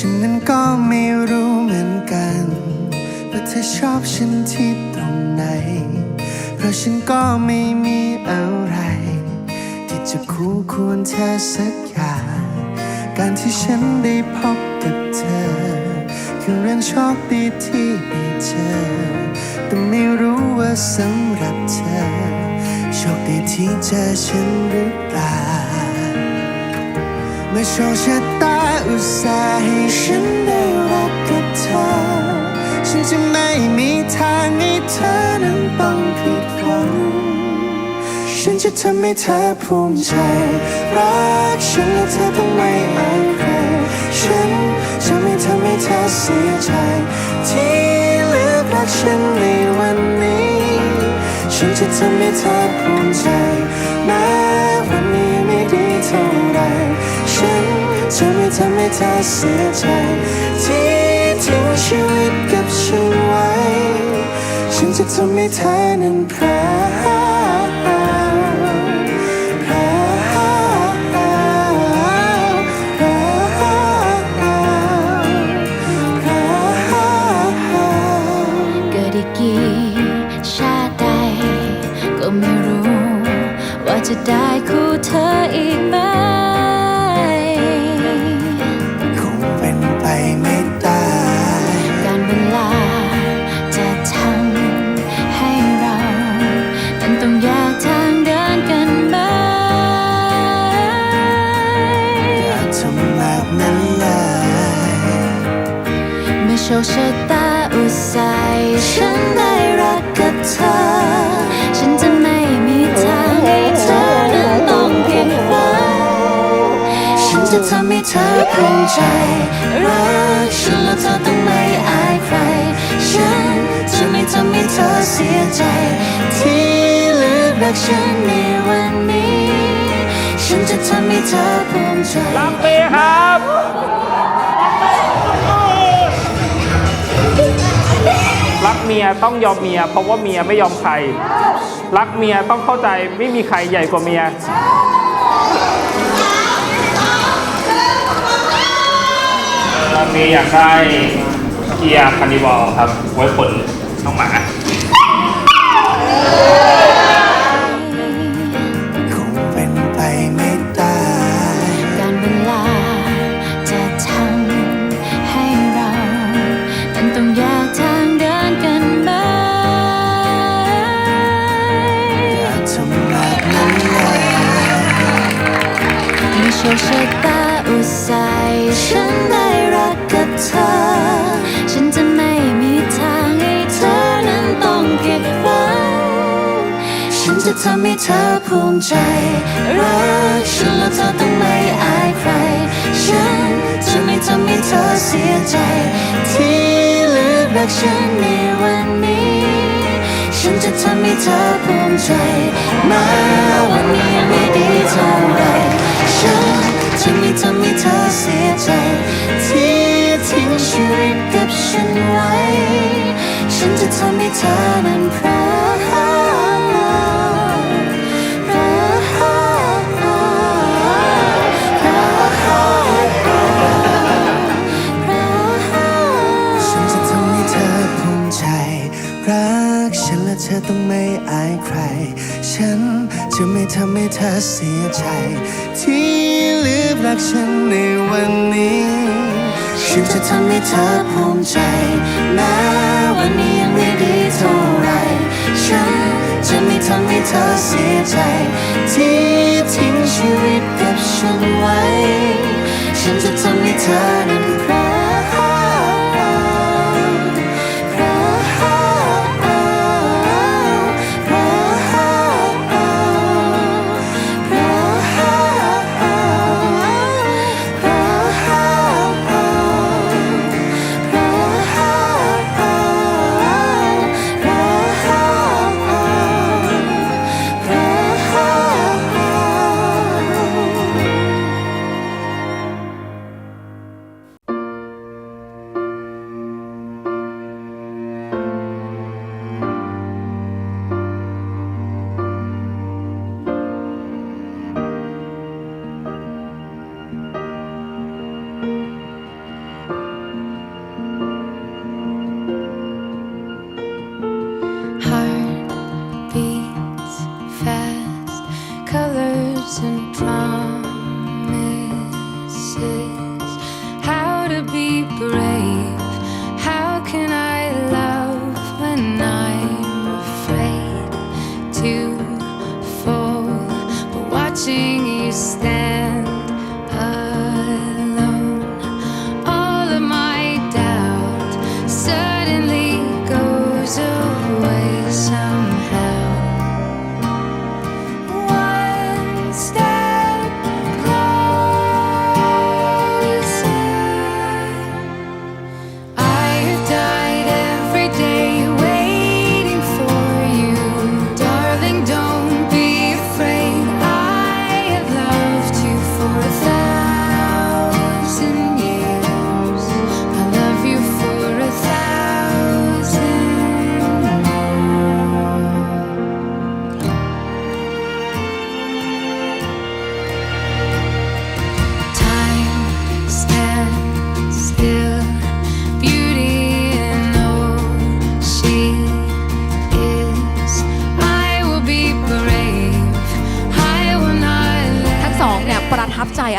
ฉันนั้นก็ไม่รู้เหมือนกัน ว่าเธอชอบฉันที่ตรงไหน เพราะฉันก็ไม่มีอะไร ที่จะคู่ควรเธอสักอย่างการที่ฉันได้พบกับเธอ คือเรื่องโชคดีที่ได้เจอ แต่ไม่รู้ว่าสำหรับเธอ โชคดีที่เจอฉันหรือเปล่าเมื่อโชคชะตา อุตส่าห์ให้ฉันได้รักกับเธอ ฉันจะไม่มีทางให้เธอนั้นต้องผิดหวัง ฉันจะทำให้เธอภูมิใจ รักฉันและเธอต้องไม่อายใครฉันจะไม่ทำให้เธอเสียใจ ที่เลือกรักฉันในวันนี้ ฉันจะทำให้เธอภูมิใจแม้วันนี้ไม่ดีเท่าไรฉัน จะไม่ทำให้เธอเสียใจ ที่ทิ้งชีวิตกับฉันไว้ ฉันจะทำให้เธอนั้นพราวพ คชะตาอุตส่าห์ฉันได้รักกับเธอ ฉันจะไม่มีทางให้เธอนั้นต้องผิดหวังฉันจะทำให้เธอภูมิใจ รักฉันและเธอต้องไม่อายใคร ฉันจะไม่ทำให้เธอเสียใจ ที่เลือกรักฉันในวันนี้ ฉันจะทำให้เธอภูมิใจ ต้องยอมเมีย เพราะว่าเมียไม่ยอมใคร รักเมียต้องเข้าใจไม่มีใครใหญ่กว่าเมียเมียอยากได้เกียร์คานิบอลครับ ไว้ขนน้องหมา จะทำให้เธอภูมิใจ รักฉันและเธอต้องไม่อายใคร ฉันจะไม่ทำให้เธอเสียใจ ที่เลือกรักฉันในวันนี้ ฉันจะทำให้เธอภูมิใจแม้วันนี้ไม่ดีเท่าไหรฉันจะไม่ทำให้เธอเสียใจ ที่ทิ้งชีวิตกับฉันไว้ ฉันจะทำให้เธอนั้นพรา ธอเสียใจ ที่ลือกรักฉันในวันนี้ฉันจะทำให้เธอภูมิใจ แม้วันนี้ยังไม่ดีเท่าไหรฉันจะไม่ทำให้เธอเสียใจ ที่ทิ้งชีวิตกับฉันไว้ ฉันจะทำให้เธอนั้น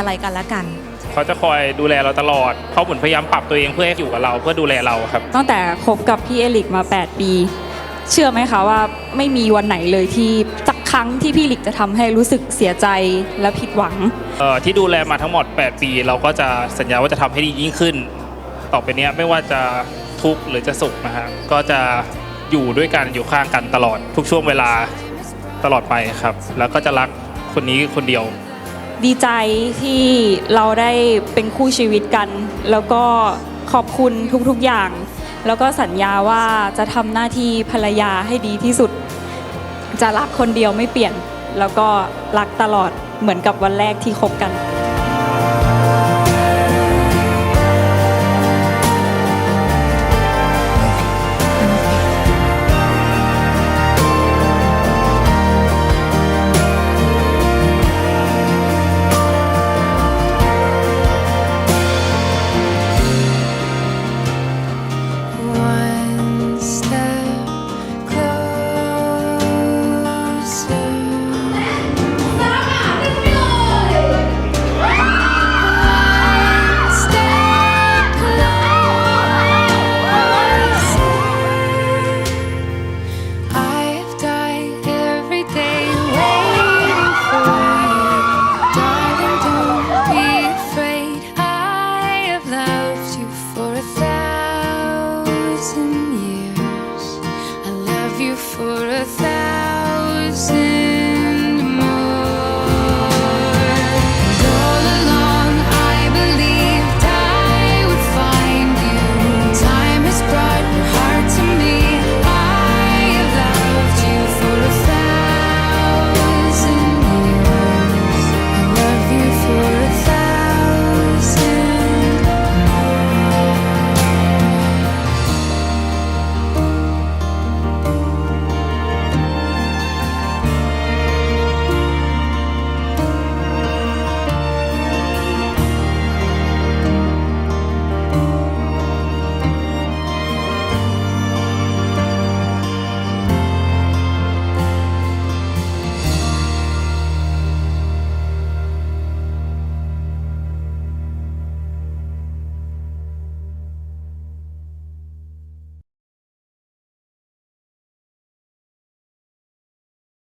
อะไรกันและกัน เขาจะคอยดูแลเราตลอด เขาเหมือนพยายามปรับตัวเองเพื่อให้อยู่กับเราเพื่อดูแลเราครับ ตั้งแต่คบกับพี่เอลิกมา 8 ปี เชื่อไหมคะว่าไม่มีวันไหนเลยที่สักครั้งที่พี่ลิกจะทำให้รู้สึกเสียใจและผิดหวัง เอ่อที่ดูแลมาทั้งหมด 8 ปี เราก็จะสัญญาว่าจะทำให้ดียิ่งขึ้น ต่อไปเนี้ยไม่ว่าจะทุกข์หรือจะสุขนะฮะก็จะอยู่ด้วยกันอยู่ข้างกันตลอดทุกช่วงเวลาตลอดไปครับ แล้วก็จะรักคนนี้คนเดียว ดีใจที่เราได้เป็นคู่ชีวิตกัน แล้วก็ขอบคุณทุกๆอย่าง แล้วก็สัญญาว่าจะทำหน้าที่ภรรยาให้ดีที่สุด จะรักคนเดียวไม่เปลี่ยน แล้วก็รักตลอดเหมือนกับวันแรกที่คบกัน